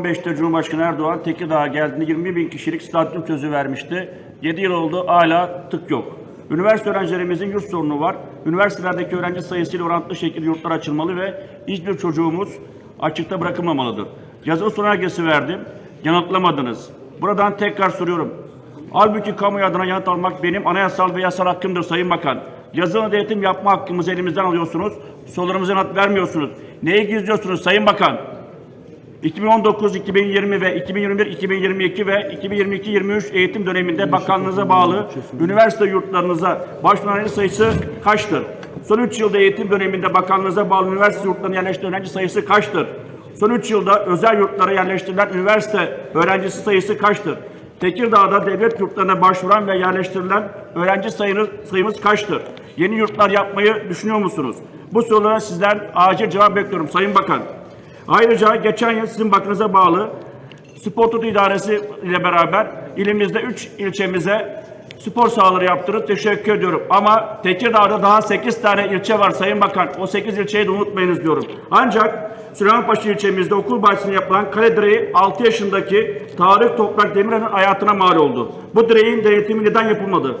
2015'te Cumhurbaşkanı Erdoğan Tekirdağ'a geldiğinde 20 bin kişilik stadyum sözü vermişti. 7 yıl oldu hala tık yok. Üniversite öğrencilerimizin yurt sorunu var. Üniversitelerdeki öğrenci sayısıyla orantılı şekilde yurtlar açılmalı ve hiçbir çocuğumuz açıkta bırakılmamalıdır. Yazılı soru önergesi verdim. Yanıtlamadınız. Buradan tekrar soruyorum. Halbuki kamu adına yanıt almak benim anayasal ve yasal hakkımdır Sayın Bakan. Yazılı denetim yapma hakkımızı elimizden alıyorsunuz. Sorularımıza yanıt vermiyorsunuz. Neyi gizliyorsunuz Sayın Bakan? 2019, 2020 ve 2021, 2022 ve 2022-23 eğitim döneminde bakanlığınıza bağlı üniversite yurtlarınıza başvuran öğrenci sayısı kaçtır? Son 3 yılda eğitim döneminde bakanlığınıza bağlı üniversite yurtlarına yerleştirilen öğrenci sayısı kaçtır? Son 3 yılda özel yurtlara yerleştirilen üniversite öğrencisi sayısı kaçtır? Tekirdağ'da devlet yurtlarına başvuran ve yerleştirilen öğrenci sayınız, sayımız kaçtır? Yeni yurtlar yapmayı düşünüyor musunuz? Bu sorulara sizden acil cevap bekliyorum Sayın Bakan. Ayrıca geçen yıl sizin bakınıza bağlı Spor Tutu İdaresi ile beraber ilimizde 3 ilçemize spor sahaları yaptırıp teşekkür ediyorum. Ama Tekirdağ'da daha 8 tane ilçe var Sayın Bakan. O 8 ilçeyi de unutmayınız diyorum. Ancak Süleymanpaşa ilçemizde okul bahçesinde yapılan kale direği 6 yaşındaki Tarık Toprak Demirel'in hayatına mal oldu. Bu direğin denetimi neden yapılmadı?